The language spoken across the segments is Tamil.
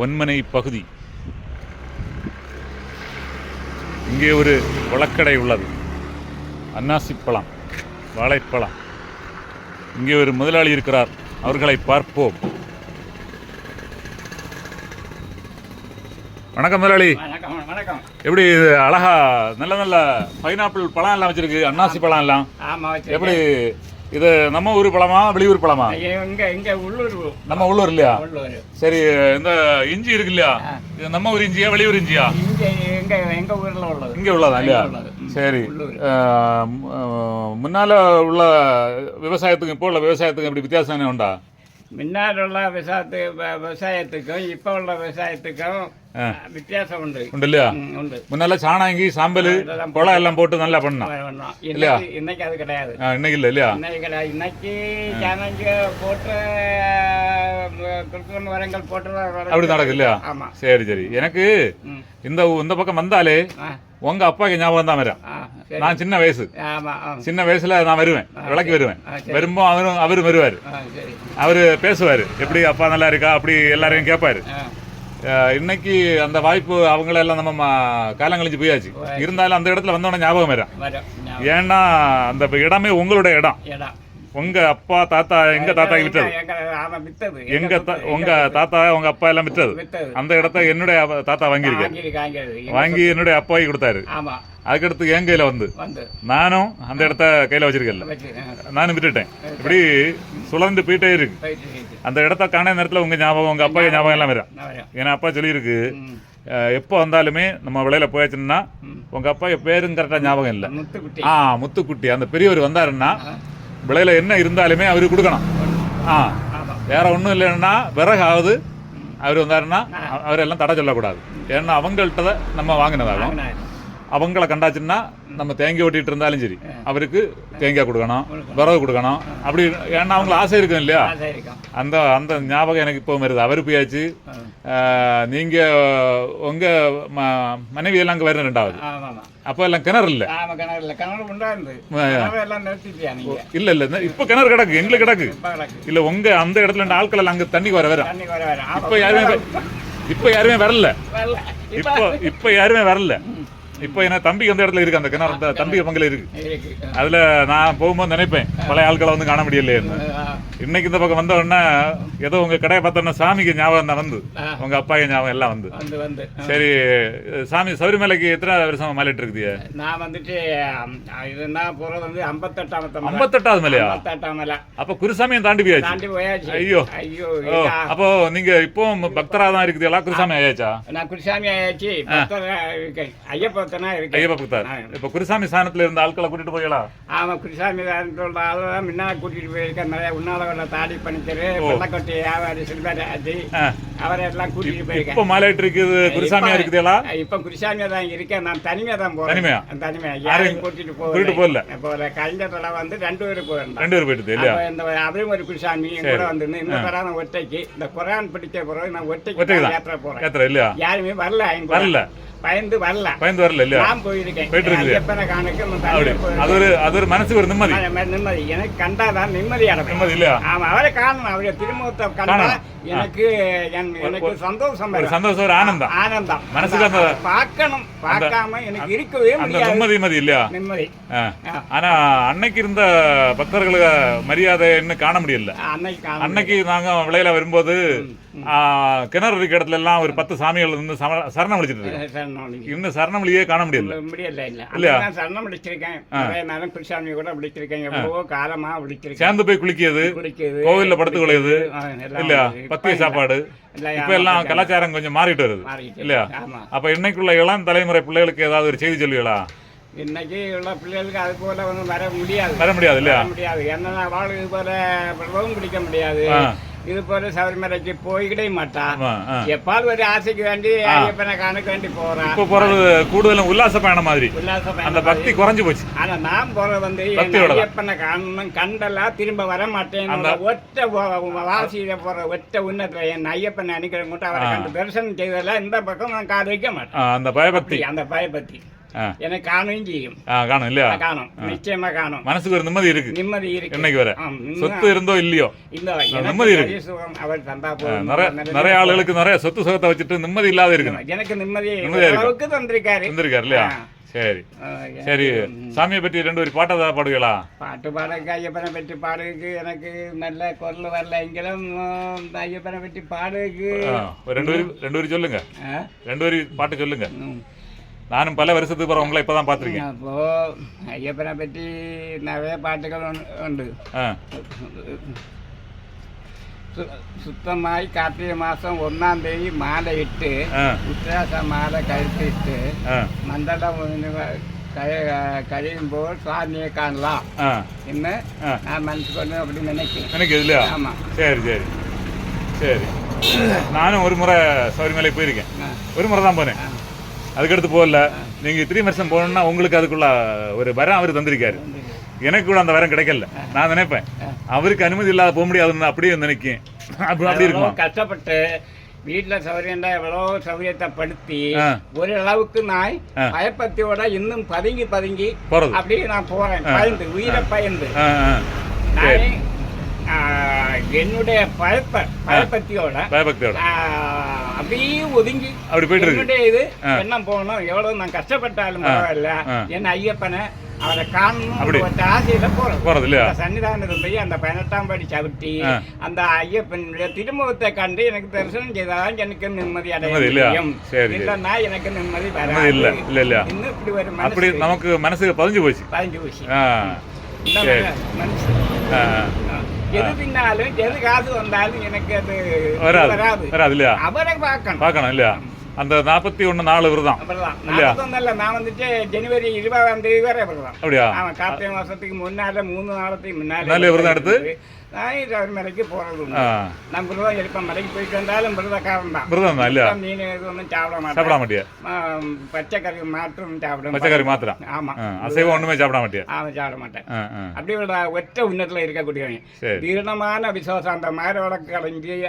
பொன்மனை பகுதி. இங்கே ஒரு வழக்கடை உள்ளது. அன்னாசிப்பழம் வாழைப்பழம். இங்கே ஒரு முதலாளி இருக்கிறார். அவர்களை பார்ப்போம். வணக்கம் முதலாளி. வணக்கம் எப்படி இது அழகா நல்ல நல்ல பைனாப்பிள் பழம் எல்லாம் வச்சிருக்கு அன்னாசி பழம் எல்லாம்? எப்படி இது நம்ம ஊர் பழமா வெளியூர் பழமா? நம்ம உள்ளூர் இல்லையா? சரி இந்த இஞ்சி இருக்கு இல்லையா? இது நம்ம ஊர் இஞ்சியா வெளியூர் இஞ்சியா? இங்க எங்க எங்க ஊர்ல உள்ளது. இங்க உள்ளதா இல்லையா. சரி. முன்னால உள்ள விவசாயத்துக்கும் இப்போ உள்ள விவசாயத்துக்கும் எப்படி வித்தியாசம் என்ன உண்டா? முன்னாடி உள்ள விவசாயத்து விவசாயத்துக்கும் இப்ப உள்ள விவசாயத்துக்கும் வித்தியாசம் உண்டு. உண்டு இல்லையா? உண்டு. முன்னால சாணாங்கி சாம்பல் குளம் எல்லாம் போட்டு நல்லா பண்ணோம். இன்னைக்கு இன்னைக்கு அது கிடையாது. இன்னைக்கு இல்ல இல்லையா? இன்னைக்கு கிடையாது. இன்னைக்கு ஜனங்க போட்டு கிருஷ்ணன் வரங்கள் போட்டு அப்படி நடக்கு இல்லையா? ஆமா. சரி சரி. எனக்கு. இந்த இந்த பக்கம் வந்தாலே உங்க அப்பாக்கு ஞாபகம் தான் சரி. நான் சின்ன வயசு. சின்ன வயசுல நான் வருவேன் விளக்கி வருவேன். வரும்போ அவரும் அவரும் வருவாரு. அவரு பேசுவாரு. எப்படி அப்பா நல்லா இருக்கா? அப்படி எல்லாரையும் கேட்பாரு. இன்னைக்கு அந்த வாய்ப்பு அவங்கள எல்லாம் நம்ம காலம் கழிஞ்சு போயாச்சு. இருந்தாலும் அந்த இடத்துல வந்தோடனே ஞாபகம் ஞாபகம். ஏன்னா அந்த இடமே உங்களுடைய இடம். இடம். உங்க அப்பா தாத்தா எங்க தாத்தாக்கு விட்டது? எங்க- உங்க தாத்தா உங்க அப்பா எல்லாம் விட்டது. அந்த இடத்த என்னுடைய தாத்தா வாங்கியிருக்காரு. வாங்கியிருக்கு, வாங்கியிருக்கு. வாங்கி என்னுடைய அப்பாவை கொடுத்தாரு. அதுக்கடுத்து என் கையில வந்து. நானும் அந்த இடத்த கையில வச்சிருக்கல நானும் விட்டுட்டேன். இப்படி சுழந்து போயிட்டே இருக்கு. அந்த இடத்த காண நேரத்துல உங்க ஞாபகம் உங்க அப்பா ஞாபகம் எல்லாம் வரும். ஏன்னா அப்பா சொல்லியிருக்கு எப்போ வந்தாலுமே நம்ம விளையில போயாச்சுன்னா. உங்க அப்பா பேரும் கரெக்டா ஞாபகம் இல்லை. ஆ முத்துக்குட்டி. அந்த பெரியவர் வந்தாருன்னா விளையில என்ன இருந்தாலுமே அவருக்கு கொடுக்கணும் ஆ. வேற ஒன்றும் இல்லைன்னா விறகாவது அவர் வந்தாருன்னா அவரெல்லாம் தடை சொல்லக்கூடாது ஏன்னா அவங்கள்ட்ட நம்ம வாங்கினதாகும். அவங்கள கண்டாச்சுன்னா நம்ம தேங்காய் ஓட்டிட்டு இருந்தாலும் சரி அவருக்கு தேங்காய் கொடுக்கணும் விறகு கொடுக்கணும். அப்படி ஏன்னா அவங்கள ஆசை இருக்கும் இல்லையா. அந்த அந்த ஞாபகம் எனக்கு இப்போ வருது. அவர் போயாச்சு. ஆ. ஆஹ், நீங்க உங்க ம- மனைவி எல்லாம் அங்க வரணும் ரெண்டாவது. அப்போ எல்லாம் கிணறு இல்ல? இல்ல. இல்ல இப்ப கிணறு கிடக்கு எங்களுக்கு கிடக்கு. இல்ல உங்க அந்த இடத்துல இருந்த ஆட்கள் எல்லாம் அங்க தண்ணி வர வர தண்ணி வர வர. ஆமா, இப்ப யாருமே இப்ப யாருமே வரல. இப்போ இப்ப யாருமே வரல. இப்போ என்ன தம்பி அந்த இடத்துல இருக்கு? அந்த கிணறு அந்த தம்பி பங்கில இருக்கு. அதுல நான் போகும்போது நினைப்பேன் பழைய ஆட்களை வந்து காண முடியலையேன்னு ஆ, இன்னைக்கு இந்த பக்கம் வந்த உடனே ஏதோ உங்க கடையை பார்த்தோன்னா சாமிக்கு ஞாபகம் தான் வந்து. உங்க அப்பாக்கு ஞாபகம் எல்லாம் வந்து. சரி சாமி சபரிமலைக்கு எத்தனை வருஷம் மாலிட்டு இருக்குது நான் வந்துட்டு இதுனா போறது வந்து ஐம்பத்தெட்டாம் ஐம்பத்தெட்டாவது மலையா? ஐம்பத்தெட்டாம் மலை. அப்ப குருசாமியும் தாண்டி போயாச்சு? தாண்டி போயாச்சு. ஐயோ. ஐயோ. அப்போ நீங்க இப்போ பக்தரா தான் இருக்குது எல்லாம் குருசாமி ஆயாச்சா? நான் குருசாமி ஆயாச்சு. பக்தரா ஐயப்பத்தனா இருக்கேன். ஐயப்ப பக்தர். இப்ப குருசாமி ஸ்தானத்துல இருந்த ஆட்களை கூட்டிட்டு போயலாம் ஆமா குருசாமி சொல்ற ஆளுதான் முன்னா கூட்டிட்டு போயிருக்கேன். நிறைய உன்னால தாடி பண்ணித்தரு வெள்ளக்கொட்டி வியாபாரி சில்வராஜி அவரை எல்லாம் கூட்டிட்டு போயிருக்கேன். இப்ப மாலைட்டு இருக்குது குருசாமியா இருக்குது எல்லாம் இப்ப குருசாமியா தான் இருக்கேன். நான் தனிமையா தான் போறேன். தனிமையா? தனிமையா. யாரையும் கூட்டிட்டு கூட்டிட்டு போகல. போகல? கழிஞ்ச தடவை வந்து ரெண்டு பேரும் போயிருந்தேன். ரெண்டு பேர் போயிட்டு இல்லையா? இந்த அவரும் ஒரு குருசாமி கூட வந்து இந்த தடவை நான் ஒற்றைக்கு. இந்த குரான் படிக்க பிறகு நான் தான். யாத்திரை போறேன். இல்லையா? யாருமே வரல. வரல. பயந்து வரல. பயந்து வரல இல்லையா? நான் போயிருக்கேன். போயிட்டு இருக்குது. அது ஒரு அது ஒரு மனசுக்கு ஒரு நிம்மதி. நிம்மதி. எனக்கு கண்டாதான் நிம்மதி அடைவேன். நிம்மதி இல்லையா? ஆமா அவரை காணணும். அவருடைய திருமுகத்தை கண்டா. எனக்கு என்- எனக்கு சந்தோஷம் ஒரு. சந்தோஷம் ஒரு ஆனந்தம். ஆனந்தம். மனசுக்கு அந்த- பார்க்கணும். பார்க்காம எனக்கு இருக்கவே அந்த நிம்மதி நிம்மதி இல்லையா? நிம்மதி. ஆனா அன்னைக்கு இருந்த பக்தர்களுக்கு மரியாதை இன்னும் காண முடியல. அன்னைக்கு அன்னைக்கு நாங்க விளையில வரும்போது கிணறு இருக்க இடத்துல எல்லாம் ஒரு பத்து சாமிகள் சம- சரணம் இருக்கு சரணம் இன்னும் சரணம் வழியே காண முடியல. முடியல இல்ல சரணம் விழிச்சிருக்கேன் நிறைய நேரம் கூட விழிச்சிருக்கேன். எவ்வளவோ காலமா விழிச்சிருக்கேன். சேர்ந்து போய் குளிக்கிறது கோவில்ல படுத்து கொள்ளையுது இப்ப பத்திய இல்ல. சாப்பாடு. இல்ல, இப்ப எல்லாம் கலாச்சாரம் கொஞ்சம் மாறிட்டு வருது. இல்லையா? அப்ப இன்னைக்குள்ள இளம் தலைமுறை பிள்ளைகளுக்கு ஏதாவது ஒரு செய்தி சொல்லுவீங்களா? இன்னைக்கு உள்ள பிள்ளைகளுக்கு அது போல வந்து வர முடியாது. வர முடியாது இல்லையா? முடியாது. என்னன்னா வாழ் இது போல பிரபவம் பிடிக்க முடியாது. இது போல சபரிமலைக்கு போய்கிட்டே மாட்டா. ஆமா, ஆ. எப்பால் ஒரு ஆசைக்கு வேண்டி ஐயப்பனை காணுக்க வேண்டி போறான் இப்ப போறது கூடுதலும் உல்லாச பயணம் மாதிரி. உல்லாச அந்த பக்தி குறைஞ்சு போச்சு. ஆனா நான் போறது வந்து. ஐயப்பனை காணணும் கண்டலா திரும்ப வர மாட்டேன். ஒற்ற வாசியில போற ஒற்ற உன்னத்துல என் ஐயப்பனை அனுக்கிற மட்டும் அவரை கண்டு தரிசனம் செய்ததெல்லாம் இந்த பக்கம் நான் காது வைக்க மாட்டேன். அந்த பயபக்தி. அந்த பயபக்தி. எனக்கு காணும் செய்யும். காணும் இல்லையா? காணும். நிச்சயமா காணும். மனசுக்கு ஒரு நிம்மதி இருக்கு. நிம்மதி இருக்கு. இன்னைக்கு வர? சொத்து இருந்தோ இல்லையோ? இல்ல நிம்மதி இருக்கு. அவர் தந்தா நிறைய ஆளுகளுக்கு நிறைய சொத்து சுகத்தை வச்சுட்டு நிம்மதி இல்லாத இருக்கு. எனக்கு நிம்மதி அளவுக்கு தந்திருக்காரு. தந்திருக்காரு இல்லையா? சரி. சரி சாமியை பற்றி ரெண்டு ஒரு பாட்டை தான் பாடுவீங்களா? பாட்டு பாடக்கு ஐயப்பனை பற்றி பாடுறதுக்கு எனக்கு நல்ல குரல் வரல எங்களும் ஐயப்பனை பற்றி பாடுறதுக்கு. ரெண்டு ரெண்டு வரி சொல்லுங்க. ரெண்டு வரி பாட்டு சொல்லுங்க. நானும் பல வருஷத்துக்கு அப்புறம் உங்களை இப்பதான் பார்த்திருக்கேன். அப்போ ஐயப்பனை பற்றி நிறைய பாட்டுகள் உண்டு- சுத்தமாய் கார்த்திகை மாதம் ஒன்றாம் தேதி மாலை இட்டு உத்திராச மாலை கழுத்திட்டு ஆ. மந்தடம் கழி- கழியும்போது சாமியை காணலாம். என்ன. நான் மனசு கொண்டு அப்படி நினைக்கிறேன். எனக்கு இல்லையா? ஆமா. சரி சரி. சரி. நானும் ஒரு முறை சபரிமலை போயிருக்கேன். ஒரு முறை தான் போனேன். அதுக்கடுத்து போகல. நீங்க த்ரீ வருஷம் போகணும்னா உங்களுக்கு அதுக்குள்ள ஒரு வரம் அவர் தந்திருக்காரு. எனக்கு கூட அந்த வரம் கிடைக்கல. நான் நினைப்பேன். அவருக்கு அனுமதி இல்லாத போக முடியாதுன்னு அப்படியே நினைக்கேன். அப்படி இருக்குமா? கஷ்டப்பட்டு வீட்டுல சௌகரியம்டா எவ்வளோ சௌகரியத்தை படுத்தி. ஒரு அளவுக்கு நான். பயப்பத்தியோட இன்னும் பதுங்கி பதுங்கி அப்படியே நான் போறேன். பயந்து உயிரை பயந்து. என்னுடைய பயப்ப பயப்பத்தியோட. பயபக்தியோட அப்படியே ஒதுங்கி அப்படி போயிட்டு இது. என்ன போகணும்? எவ்வளவு நான் கஷ்டப்பட்டாலும். பரவாயில்ல. ஆ. என் ஐயப்பனை அவரை காணணும் ஆசையில போறது. போறது இல்லையா? சன்னிதானத்தில் போய் அந்த பதினெட்டாம் சவிட்டி. அந்த ஐயப்பனுடைய திருமுகத்தை கண்டு எனக்கு தரிசனம் செய்தால் எனக்கு நிம்மதி அடைய நிம்மதி இல்லையா? முடியும். சரி, சரி. இல்லைன்னா எனக்கு நிம்மதி வராது. இல்ல இல்ல இல்லையா? இன்னும் இப்படி ஒரு அப்படி நமக்கு மனசுக்கு பதிஞ்சு போச்சு. பதிஞ்சு போச்சு. மனசு. எது தின்னாலும் எது காசு வந்தாலும் எனக்கு அது வராது. வராது இல்லையா? அவரை பார்க்கணும். பார்க்கணும் இல்லையா? அந்த நாற்பத்தி ஒன்று நாலு விரதம் இல்லையா? நான் வந்துட்டு ஜனவரி இருபதாம் தேதி வரை அப்படிதான் அப்படியா? அவன் கார்த்திகை மாசத்துக்கு முன்னால மூணு நாளத்துக்கு முன்னால முன்னாலே விரதம் எடுத்து? நான் உண்டு. ஆ. நான் விரதம் எடுப்பேன் மலைக்கு போயிட்டு வந்தாலும் விரதக்காரன் தான். விரதம் தான் இல்லையா? மீன் ஒன்றும் சாப்பிட சாப்பிட மாட்டேன். மாட்டியா? ஆ, பச்சைக்கறி மாற்றும் சாப்பிட பச்சைக்கறி மாத்திரம்? ஆமா. ஆ, அசைவம் ஒண்ணுமே சாப்பிட மாட்டியா? அவன் சாப்பிட மாட்டேன். அப்படி ஒரு ஒற்ற உன்னத்துல தீரணமான விசுவாசம். அந்த மாதிரி வழக்கு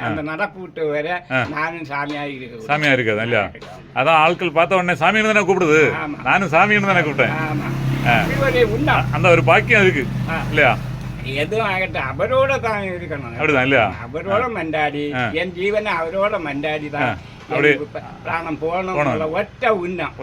அந்த நடப்பு விட்டு வர. நானும் சாமியாக இருக்கிறேன் சாமியா இருக்காது? இல்லையா? அதான் ஆட்கள் பார்த்த உடனே சாமின்னு தானே கூப்பிடுது. நானும் சாமின்னு தானே கூப்பிட்டேன். அந்த ஒரு பாக்கியம் இருக்கு. இல்லையா? எதுவும் ஆகட்டும். அவரோட தான் இருக்கணும். அப்படிதான் இல்லையா? அவரோட மண்டாடி. ஆ. என் ஜீவனை அவரோட மண்டாடி ப- பிராணம் போகணும் ஒற்ற உண்ணம்.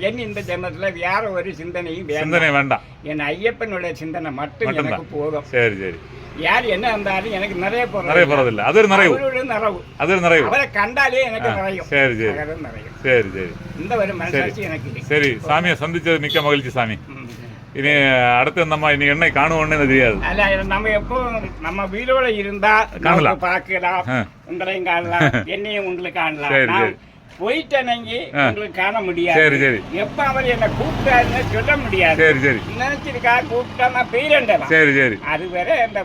என் இந்த ஜென்மத்துல வேற ஒரு சிந்தனையும் சிந்தனை வேண்டாம். என் ஐயப்பனுடைய சிந்தனை மட்டும். எனக்கு போதும். சரி சரி. யார் என்ன இருந்தாலும் எனக்கு நிறைய நிறைய போறதில்ல. அது ஒரு நிறைவு. நிறைவு. அது ஒரு நிறைவு. அவரை கண்டாலே எனக்கு. நிறையும் சரி சரி. சரி சரி. இந்த ஒரு மனசாட்சி எனக்கு இருக்கு. சரி சாமியை சந்திச்சது மிக்க மகிழ்ச்சி சாமி. இனி அடுத்து நம்ம இனி என்னை காணுவோன்னு தெரியாது அல்ல நம்ம எப்போ நம்ம வீடோட இருந்தா காணலாம். பார்க்கலாம். உங்களையும் காணலாம் என்னையும் உங்களுக்கு காணலாம். போயிட்டனங்கி. உங்களுக்கு காண முடியாது. சரி சரி. எப்ப அவர் என்ன கூப்பிட்டாருன்னு சொல்ல முடியாது. சரி சரி. நினைச்சிருக்கா கூப்பிட்டா நான் சரி சரி. அது வேற இந்த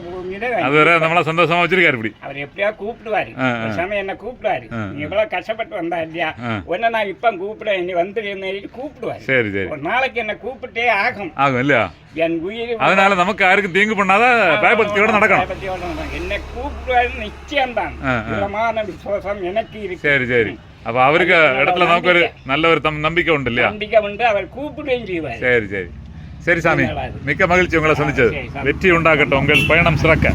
அது நம்மளா சந்தோஷமா வச்சிருக்காரு இப்படி. அவர் எப்படியா கூப்பிடுவாரு. சமயம் என்ன கூப்பிடுவாரு. நீ எவ்வளவு கஷ்டப்பட்டு வந்தா இல்லையா. உன்னை நான் இப்ப கூப்பிடுறேன் நீ வந்துடு கூப்பிடுவாரு. சரி சரி. ஒரு நாளைக்கு என்ன கூப்பிட்டே ஆகும். ஆகும் இல்லையா? என் உயிர் அதனால நமக்கு யாருக்கும் தீங்கு பண்ணாத பயபக்தியோட நடக்கணும். என்னை கூப்பிடுவாரு நிச்சயம்தான். ஆ. திடமான விசுவாசம் எனக்கு இருக்கு. சரி சரி. அப்ப அவருக்கு இடத்துல நமக்கு ஒரு நல்ல ஒரு தம் நம்பிக்கை உண்டு இல்லையா நம்பிக்கை உண்டு அவர் கூப்பிடுவேன் செய்வார் சரி சரி சரி சாமி. மிக்க மகிழ்ச்சி உங்களை சந்திச்சது. வெற்றி உண்டாகட்டும் உங்கள் பயணம் சிறக்க